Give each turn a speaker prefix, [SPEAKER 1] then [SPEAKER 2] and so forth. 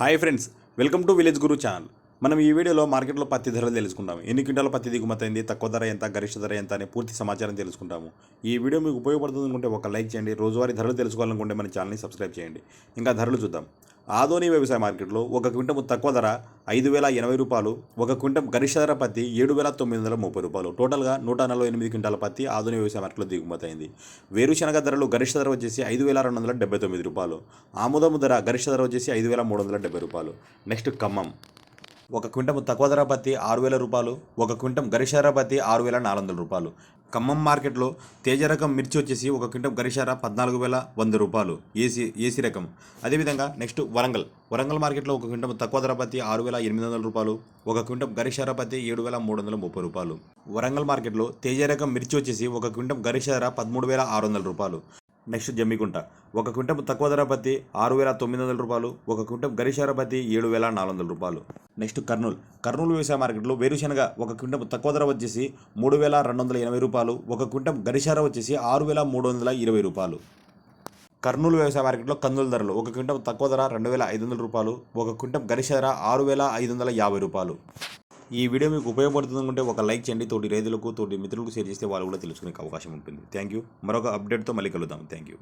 [SPEAKER 1] Hi friends welcome to Village Guru channel. మనం ఈ వీడియోలో మార్కెట్లో పత్తి ధరలు తెలుసుకుందాం. ఎన్ని క్వింటాల పత్తి దిగుమతి అయింది తక్కువ ధర ఎంత గరిష్ట ధర ఎంత అనే పూర్తి సమాచారం తెలుసుకుంటాము. ఈ వీడియో మీకు ఉపయోగపడుతుంది అనుకుంటే ఒక లైక్ చేయండి రోజువారీ ధరలు తెలుసుకోవాలనుకుంటే మన ఛానల్ని సబ్స్క్రైబ్ చేయండి. ఇంకా ధరలు చూద్దాం. ఆదోని వ్యవసాయ మార్కెట్లో ఒక క్వింటము తక్కువ ధర ఐదు వేల ఎనభై రూపాయలు ఒక క్వింటం గరిష్ట ధర పత్తి ఏడు వేల తొమ్మిది వందల ముప్పై రూపాయలు. టోటల్గా నూట నలభై ఎనిమిది క్వింటాల పత్తి ఆధుని వ్యవసాయ మార్కెట్లో దిగుమతి అయింది వేరుశనగ ధరలు గరిష్ట ధర వచ్చేసి ఐదు వేల రెండు వందల డెబ్బై తొమ్మిది రూపాయలు. ఆముదము ధర గరిష్ట ధర వచ్చేసి ఐదు వేల మూడు వందల డెబ్బై రూపాయలు. నెక్స్ట్ ఖమ్మం. ఒక క్వింటం తక్కువ ధర పత్తి ఆరు వేల రూపాయలు ఒక క్వింటం గరిష్ట పత్తి ఆరు వేల నాలుగు వందల రూపాయలు. ఖమ్మం మార్కెట్లో తేజ రకం మిర్చి వచ్చేసి ఒక క్వింటం గరిష్ట పద్నాలుగు వేల వంద రూపాయలు. ఏసీ ఏసీ రకం. అదేవిధంగా నెక్స్ట్ వరంగల్. వరంగల్ మార్కెట్లో ఒక క్వింటం తక్కువ ధర పత్తి ఆరు వేల ఎనిమిది వందల రూపాయలు ఒక క్వింటం గరిష్ట పత్తి ఏడు వేల మూడు వందల ముప్పై రూపాయలు. వరంగల్ మార్కెట్లో తేజ రకం మిర్చి వచ్చేసి ఒక క్వింటం గరిష్ట పదమూడు వేల ఆరు వందల రూపాయలు. నెక్స్ట్ జమ్మికుంట. ఒక క్వింటం తక్కువ ధర పత్తి ఆరు వేల తొమ్మిది వందల రూపాయలు ఒక క్వింటం గరిషార పత్తి ఏడు వేల నాలుగు వందల రూపాయలు. నెక్స్ట్ కర్నూలు. కర్నూలు వ్యవసాయ మార్కెట్లో వేరుశనగ ఒక క్వింటం తక్కువ ధర వచ్చేసి మూడు వేల రెండు వందల ఎనభై రూపాయలు. ఒక క్వింటం గరిష్ట వచ్చేసి ఆరు వేల మూడు వందల ఇరవై రూపాయలు. కర్నూలు వ్యవసాయ మార్కెట్లో కందుల ధరలు ఒక క్వింటం తక్కువ ధర రెండు వేల ఐదు వందల రూపాయలు. ఒక క్వింటం గరిష్ట ధర ఆరు వేల ఐదు వందల యాభై రూపాయలు. ఈ వీడియో మీకు ఉపయోగపడుతుంది అనుకుంటే ఒక లైక్ చేయండి. తోటి రైతులకు తోటి మిత్రులకు షేర్ చేస్తే వాళ్ళు కూడా తెలుసుకునే అవకాశం ఉంటుంది. Thank you. మరొక అప్డేట్తో మళ్ళీ కలుద్దాం. Thank you.